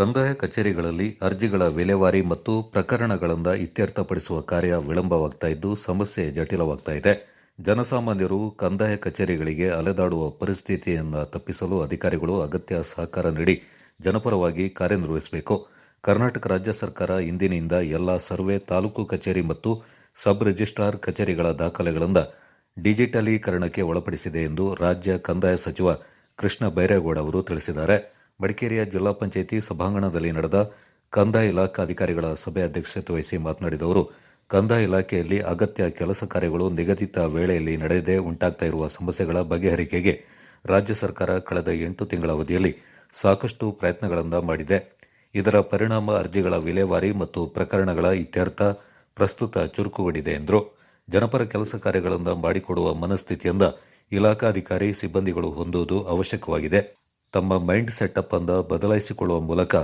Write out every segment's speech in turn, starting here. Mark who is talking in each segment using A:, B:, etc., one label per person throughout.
A: ಕಂದಾಯ ಕಚೇರಿಗಳಲ್ಲಿ ಅರ್ಜಿಗಳ ವಿಲೇವಾರಿ ಮತ್ತು ಪ್ರಕರಣಗಳಿಂದ ಇತ್ಯರ್ಥಪಡಿಸುವ ಕಾರ್ಯ ವಿಳಂಬವಾಗ್ತಾ ಇದ್ದು, ಸಮಸ್ಯೆ ಜಟಿಲವಾಗ್ತಾ ಇದೆ. ಜನಸಾಮಾನ್ಯರು ಕಂದಾಯ ಕಚೇರಿಗಳಿಗೆ ಅಲೆದಾಡುವ ಪರಿಸ್ಥಿತಿಯನ್ನು ತಪ್ಪಿಸಲು ಅಧಿಕಾರಿಗಳು ಅಗತ್ಯ ಸಹಕಾರ ನೀಡಿ ಜನಪರವಾಗಿ ಕಾರ್ಯನಿರ್ವಹಿಸಬೇಕು. ಕರ್ನಾಟಕ ರಾಜ್ಯ ಸರ್ಕಾರ ಇಂದಿನಿಂದ ಎಲ್ಲ ಸರ್ವೆ, ತಾಲೂಕು ಕಚೇರಿ ಮತ್ತು ಸಬ್ ರಿಜಿಸ್ಟ್ರಾರ್ ಕಚೇರಿಗಳ ದಾಖಲೆಗಳಿಂದ ಡಿಜಿಟಲೀಕರಣಕ್ಕೆ ಒಳಪಡಿಸಿದೆ ಎಂದು ರಾಜ್ಯ ಕಂದಾಯ ಸಚಿವ ಕೃಷ್ಣ ಬೈರೇಗೌಡ ಅವರು ತಿಳಿಸಿದ್ದಾರೆ. ಮಡಿಕೇರಿಯ ಜಿಲ್ಲಾ ಪಂಚಾಯಿತಿ ಸಭಾಂಗಣದಲ್ಲಿ ನಡೆದ ಕಂದಾಯ ಇಲಾಖಾ ಅಧಿಕಾರಿಗಳ ಸಭೆ ಅಧ್ಯಕ್ಷತೆ ವಹಿಸಿ ಮಾತನಾಡಿದ ಅವರು, ಕಂದಾಯ ಇಲಾಖೆಯಲ್ಲಿ ಅಗತ್ಯ ಕೆಲಸ ಕಾರ್ಯಗಳು ನಿಗದಿತ ವೇಳೆಯಲ್ಲಿ ನಡೆಯದೆ ಉಂಟಾಗ್ತಾ ಇರುವ ಸಮಸ್ಯೆಗಳ ಬಗೆಹರಿಕೆಗೆ ರಾಜ್ಯ ಸರ್ಕಾರ ಕಳೆದ ಎಂಟು ತಿಂಗಳ ಅವಧಿಯಲ್ಲಿ ಸಾಕಷ್ಟು ಪ್ರಯತ್ನಗಳನ್ನು ಮಾಡಿದೆ. ಇದರ ಪರಿಣಾಮ ಅರ್ಜಿಗಳ ವಿಲೇವಾರಿ ಮತ್ತು ಪ್ರಕರಣಗಳ ಇತ್ಯರ್ಥ ಪ್ರಸ್ತುತ ಚುರುಕುಗೊಂಡಿದೆ ಎಂದರು. ಜನಪರ ಕೆಲಸ ಕಾರ್ಯಗಳನ್ನು ಮಾಡಿಕೊಡುವ ಮನಸ್ಥಿತಿಯಿಂದ ಇಲಾಖಾಧಿಕಾರಿ ಸಿಬ್ಬಂದಿಗಳು ಹೊಂದುವುದು ಅವಶ್ಯಕವಾಗಿದೆ. ತಮ್ಮ ಮೈಂಡ್ ಸೆಟ್ಅಪ್ ಅನ್ನು ಬದಲಾಯಿಸಿಕೊಳ್ಳುವ ಮೂಲಕ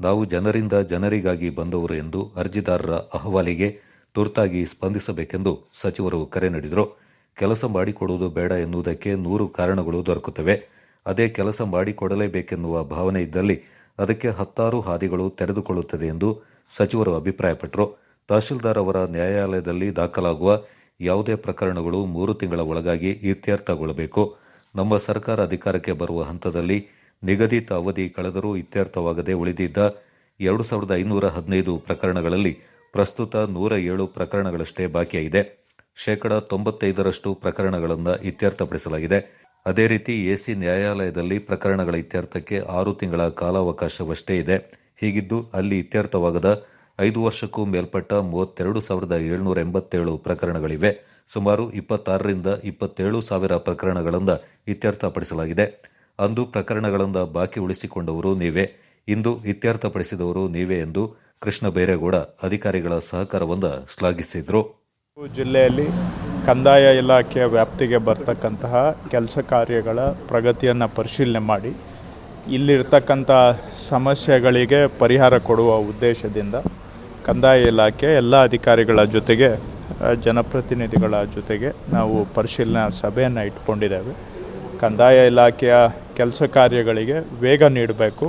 A: ನಾವು ಜನರಿಂದ ಜನರಿಗಾಗಿ ಬಂದವರು ಎಂದು ಅರ್ಜಿದಾರರ ಅಹವಾಲಿಗೆ ತುರ್ತಾಗಿ ಸ್ಪಂದಿಸಬೇಕೆಂದು ಸಚಿವರು ಕರೆ ನೀಡಿದರು. ಕೆಲಸ ಮಾಡಿಕೊಡುವುದು ಬೇಡ ಎನ್ನುವುದಕ್ಕೆ ನೂರು ಕಾರಣಗಳು ದೊರಕುತ್ತವೆ. ಅದೇ ಕೆಲಸ ಮಾಡಿಕೊಡಲೇಬೇಕೆನ್ನುವ ಭಾವನೆ ಇದ್ದಲ್ಲಿ ಅದಕ್ಕೆ ಹತ್ತಾರು ಹಾದಿಗಳು ತೆರೆದುಕೊಳ್ಳುತ್ತದೆ ಎಂದು ಸಚಿವರು ಅಭಿಪ್ರಾಯಪಟ್ಟರು. ತಹಶೀಲ್ದಾರ್ ಅವರ ನ್ಯಾಯಾಲಯದಲ್ಲಿ ದಾಖಲಾಗುವ ಯಾವುದೇ ಪ್ರಕರಣಗಳು ಮೂರು ತಿಂಗಳ ಒಳಗಾಗಿ ಇತ್ಯರ್ಥಗೊಳ್ಳಬೇಕು. ನಮ್ಮ ಸರ್ಕಾರ ಅಧಿಕಾರಕ್ಕೆ ಬರುವ ಹಂತದಲ್ಲಿ ನಿಗದಿತ ಅವಧಿ ಕಳೆದರೂ ಇತ್ಯರ್ಥವಾಗದೆ ಉಳಿದಿದ್ದ ಎರಡು ಸಾವಿರದ ಐನೂರ ಹದಿನೈದು ಪ್ರಕರಣಗಳಲ್ಲಿ ಪ್ರಸ್ತುತ ನೂರ ಏಳು ಪ್ರಕರಣಗಳಷ್ಟೇ ಬಾಕಿಯಾಗಿದೆ. ಶೇಕಡ ತೊಂಬತ್ತೈದರಷ್ಟು ಪ್ರಕರಣಗಳನ್ನು ಇತ್ಯರ್ಥಪಡಿಸಲಾಗಿದೆ. ಅದೇ ರೀತಿ ಎಸಿ ನ್ಯಾಯಾಲಯದಲ್ಲಿ ಪ್ರಕರಣಗಳ ಇತ್ಯರ್ಥಕ್ಕೆ ಆರು ತಿಂಗಳ ಕಾಲಾವಕಾಶವಷ್ಟೇ ಇದೆ. ಹೀಗಿದ್ದು ಅಲ್ಲಿ ಇತ್ಯರ್ಥವಾಗದ ಐದು ವರ್ಷಕ್ಕೂ ಮೇಲ್ಪಟ್ಟ ಮೂವತ್ತೆರಡು ಸಾವಿರದ ಏಳ್ನೂರ ಎಂಬತ್ತೇಳು ಪ್ರಕರಣಗಳಿವೆ. ಸುಮಾರು ಇಪ್ಪತ್ತಾರರಿಂದ ಇಪ್ಪತ್ತೇಳು ಸಾವಿರ ಪ್ರಕರಣಗಳನ್ನು ಇತ್ಯರ್ಥಪಡಿಸಲಾಗಿದೆ. ಅಂದು ಪ್ರಕರಣಗಳನ್ನು ಬಾಕಿ ಉಳಿಸಿಕೊಂಡವರು ನೀವೇ. ಇಂದು ಇತ್ಯರ್ಥಪಡಿಸಿದವರು ನೀವೇ ಎಂದು ಕೃಷ್ಣ ಬೈರೇಗೌಡ ಅಧಿಕಾರಿಗಳ ಸಹಕಾರವನ್ನು ಶ್ಲಾಘಿಸಿದರು.
B: ಜಿಲ್ಲೆಯಲ್ಲಿ ಕಂದಾಯ ಇಲಾಖೆಯ ವ್ಯಾಪ್ತಿಗೆ ಬರ್ತಕ್ಕಂತಹ ಕೆಲಸ ಕಾರ್ಯಗಳ ಪ್ರಗತಿಯನ್ನು ಪರಿಶೀಲನೆ ಮಾಡಿ, ಇಲ್ಲಿರ್ತಕ್ಕಂಥ ಸಮಸ್ಯೆಗಳಿಗೆ ಪರಿಹಾರ ಕೊಡುವ ಉದ್ದೇಶದಿಂದ ಕಂದಾಯ ಇಲಾಖೆ ಎಲ್ಲ ಅಧಿಕಾರಿಗಳ ಜೊತೆಗೆ ಜನಪ್ರತಿನಿಧಿಗಳ ಜೊತೆಗೆ ನಾವು ಪರಿಶೀಲನಾ ಸಭೆಯನ್ನು ಇಟ್ಕೊಂಡಿದ್ದೇವೆ. ಕಂದಾಯ ಇಲಾಖೆಯ ಕೆಲಸ ಕಾರ್ಯಗಳಿಗೆ ವೇಗ ನೀಡಬೇಕು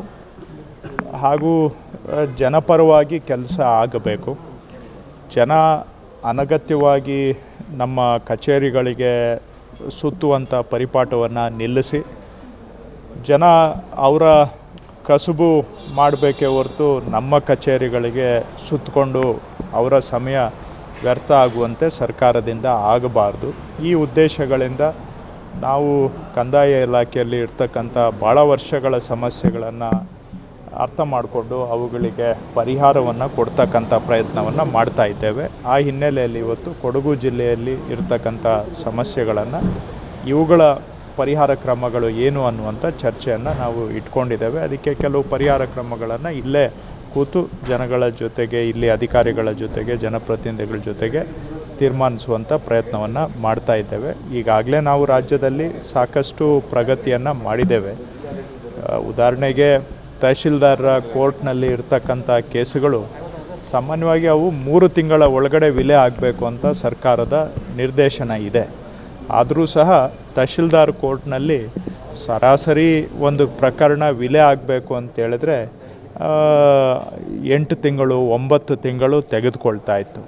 B: ಹಾಗೂ ಜನಪರವಾಗಿ ಕೆಲಸ ಆಗಬೇಕು. ಜನ ಅನಗತ್ಯವಾಗಿ ನಮ್ಮ ಕಚೇರಿಗಳಿಗೆ ಸುತ್ತುವಂಥ ಪರಿಪಾಠವನ್ನು ನಿಲ್ಲಿಸಿ, ಜನ ಅವರ ಕಸುಬು ಮಾಡಬೇಕೇ ಹೊರತು ನಮ್ಮ ಕಚೇರಿಗಳಿಗೆ ಸುತ್ತಕೊಂಡು ಅವರ ಸಮಯ ವ್ಯರ್ಥ ಆಗುವಂತೆ ಸರ್ಕಾರದಿಂದ ಆಗಬಾರ್ದು. ಈ ಉದ್ದೇಶಗಳಿಂದ ನಾವು ಕಂದಾಯ ಇಲಾಖೆಯಲ್ಲಿ ಇರ್ತಕ್ಕಂಥ ಭಾಳ ವರ್ಷಗಳ ಸಮಸ್ಯೆಗಳನ್ನು ಅರ್ಥ ಮಾಡಿಕೊಂಡು ಅವುಗಳಿಗೆ ಪರಿಹಾರವನ್ನು ಕೊಡ್ತಕ್ಕಂಥ ಪ್ರಯತ್ನವನ್ನು ಮಾಡ್ತಾ ಇದ್ದೇವೆ. ಆ ಹಿನ್ನೆಲೆಯಲ್ಲಿ ಇವತ್ತು ಕೊಡಗು ಜಿಲ್ಲೆಯಲ್ಲಿ ಇರ್ತಕ್ಕಂಥ ಸಮಸ್ಯೆಗಳನ್ನು, ಇವುಗಳ ಪರಿಹಾರ ಕ್ರಮಗಳು ಏನು ಅನ್ನುವಂಥ ಚರ್ಚೆಯನ್ನು ನಾವು ಇಟ್ಕೊಂಡಿದ್ದೇವೆ. ಅದಕ್ಕೆ ಕೆಲವು ಪರಿಹಾರ ಕ್ರಮಗಳನ್ನು ಇಲ್ಲೇ ಕೂತು ಜನಗಳ ಜೊತೆಗೆ, ಇಲ್ಲಿ ಅಧಿಕಾರಿಗಳ ಜೊತೆಗೆ, ಜನಪ್ರತಿನಿಧಿಗಳ ಜೊತೆಗೆ ತೀರ್ಮಾನಿಸುವಂಥ ಪ್ರಯತ್ನವನ್ನು ಮಾಡ್ತಾ ಇದ್ದೇವೆ. ಈಗಾಗಲೇ ನಾವು ರಾಜ್ಯದಲ್ಲಿ ಸಾಕಷ್ಟು ಪ್ರಗತಿಯನ್ನು ಮಾಡಿದ್ದೇವೆ. ಉದಾಹರಣೆಗೆ ತಹಶೀಲ್ದಾರರ ಕೋರ್ಟ್ನಲ್ಲಿ ಇರ್ತಕ್ಕಂಥ ಕೇಸುಗಳು ಸಾಮಾನ್ಯವಾಗಿ ಅವು ಮೂರು ತಿಂಗಳ ಒಳಗಡೆ ವಿಲೆ ಆಗಬೇಕು ಅಂತ ಸರ್ಕಾರದ ನಿರ್ದೇಶನ ಇದೆ. ಆದರೂ ಸಹ ತಹಶೀಲ್ದಾರ್ ಕೋರ್ಟ್ನಲ್ಲಿ ಸರಾಸರಿ ಒಂದು ಪ್ರಕರಣ ವಿಲೆ ಆಗಬೇಕು ಅಂತೇಳಿದ್ರೆ ಎಂಟು ತಿಂಗಳು, ಒಂಬತ್ತು ತಿಂಗಳು ತೆಗೆದುಕೊಳ್ತಾ ಇತ್ತು.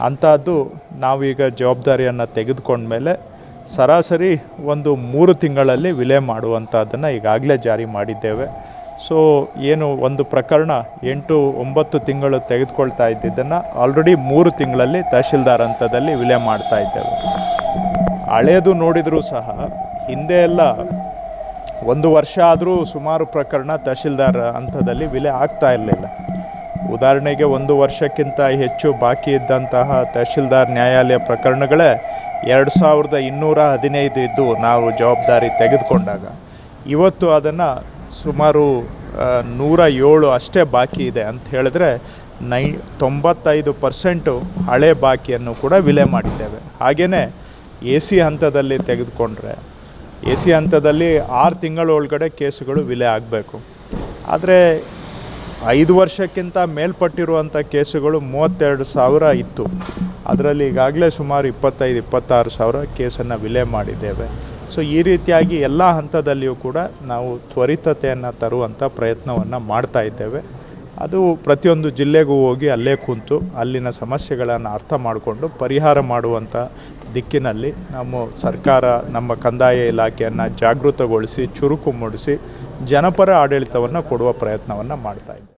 B: ಅಂಥದ್ದು ನಾವೀಗ ಜವಾಬ್ದಾರಿಯನ್ನು ತೆಗೆದುಕೊಂಡ್ಮೇಲೆ ಸರಾಸರಿ ಒಂದು ಮೂರು ತಿಂಗಳಲ್ಲಿ ವಿಲೆ ಮಾಡುವಂಥದ್ದನ್ನು ಈಗಾಗಲೇ ಜಾರಿ ಮಾಡಿದ್ದೇವೆ. ಸೊ, ಏನು ಒಂದು ಪ್ರಕರಣ ಎಂಟು ಒಂಬತ್ತು ತಿಂಗಳು ತೆಗೆದುಕೊಳ್ತಾ ಇದ್ದಿದ್ದನ್ನು ಆಲ್ರೆಡಿ ಮೂರು ತಿಂಗಳಲ್ಲಿ ತಹಶೀಲ್ದಾರ್ ಹಂತದಲ್ಲಿ ವಿಲೆ ಮಾಡ್ತಾ ಇದ್ದೇವೆ. ಹಳೆಯದು ನೋಡಿದರೂ ಸಹ ಹಿಂದೆ ಎಲ್ಲ ಒಂದು ವರ್ಷ ಆದರೂ ಸುಮಾರು ಪ್ರಕರಣ ತಹಶೀಲ್ದಾರ್ ಹಂತದಲ್ಲಿ ವಿಲೆ ಆಗ್ತಾ ಇರಲಿಲ್ಲ. ಉದಾಹರಣೆಗೆ ಒಂದು ವರ್ಷಕ್ಕಿಂತ ಹೆಚ್ಚು ಬಾಕಿ ಇದ್ದಂತಹ ತಹಶೀಲ್ದಾರ್ ನ್ಯಾಯಾಲಯ ಪ್ರಕರಣಗಳೇ ಎರಡು ಸಾವಿರದ ಇನ್ನೂರ ಹದಿನೈದು ಇದ್ದು ನಾವು ಜವಾಬ್ದಾರಿ ತೆಗೆದುಕೊಂಡಾಗ. ಇವತ್ತು ಅದನ್ನು ಸುಮಾರು ನೂರ ಏಳು ಅಷ್ಟೇ ಬಾಕಿ ಇದೆ ಅಂತ ಹೇಳಿದ್ರೆ ನೈ, ತೊಂಬತ್ತೈದು ಪರ್ಸೆಂಟು ಹಳೆ ಬಾಕಿಯನ್ನು ಕೂಡ ವಿಲೆ ಮಾಡಿದ್ದೇವೆ. ಹಾಗೆಯೇ ಎ ಸಿ ಹಂತದಲ್ಲಿ ತೆಗೆದುಕೊಂಡ್ರೆ, ಎ ಸಿ ಹಂತದಲ್ಲಿ ಆರು ತಿಂಗಳ ಒಳಗಡೆ ಕೇಸುಗಳು ವಿಲೆ ಆಗಬೇಕು. ಆದರೆ ಐದು ವರ್ಷಕ್ಕಿಂತ ಮೇಲ್ಪಟ್ಟಿರುವಂಥ ಕೇಸುಗಳು ಮೂವತ್ತೆರಡು ಸಾವಿರ ಇತ್ತು. ಅದರಲ್ಲಿ ಈಗಾಗಲೇ ಸುಮಾರು ಇಪ್ಪತ್ತೈದು, ಇಪ್ಪತ್ತಾರು ಸಾವಿರ ಕೇಸನ್ನು ವಿಲೆ ಮಾಡಿದ್ದೇವೆ. ಸೊ, ಈ ರೀತಿಯಾಗಿ ಎಲ್ಲ ಹಂತದಲ್ಲಿಯೂ ಕೂಡ ನಾವು ತ್ವರಿತತೆಯನ್ನು ತರುವಂಥ ಪ್ರಯತ್ನವನ್ನು ಮಾಡ್ತಾ ಇದ್ದೇವೆ. ಅದು ಪ್ರತಿಯೊಂದು ಜಿಲ್ಲೆಗೂ ಹೋಗಿ ಅಲ್ಲೇ ಕುಂತು ಅಲ್ಲಿನ ಸಮಸ್ಯೆಗಳನ್ನು ಅರ್ಥ ಮಾಡಿಕೊಂಡು ಪರಿಹಾರ ಮಾಡುವಂಥ ದಿಕ್ಕಿನಲ್ಲಿ ನಮ್ಮ ಸರ್ಕಾರ, ನಮ್ಮ ಕಂದಾಯ ಇಲಾಖೆಯನ್ನು ಜಾಗೃತಗೊಳಿಸಿ, ಚುರುಕು ಮೂಡಿಸಿ ಜನಪರ ಆಡಳಿತವನ್ನು ಕೊಡುವ ಪ್ರಯತ್ನವನ್ನು ಮಾಡ್ತಾ ಇದ್ದೇವೆ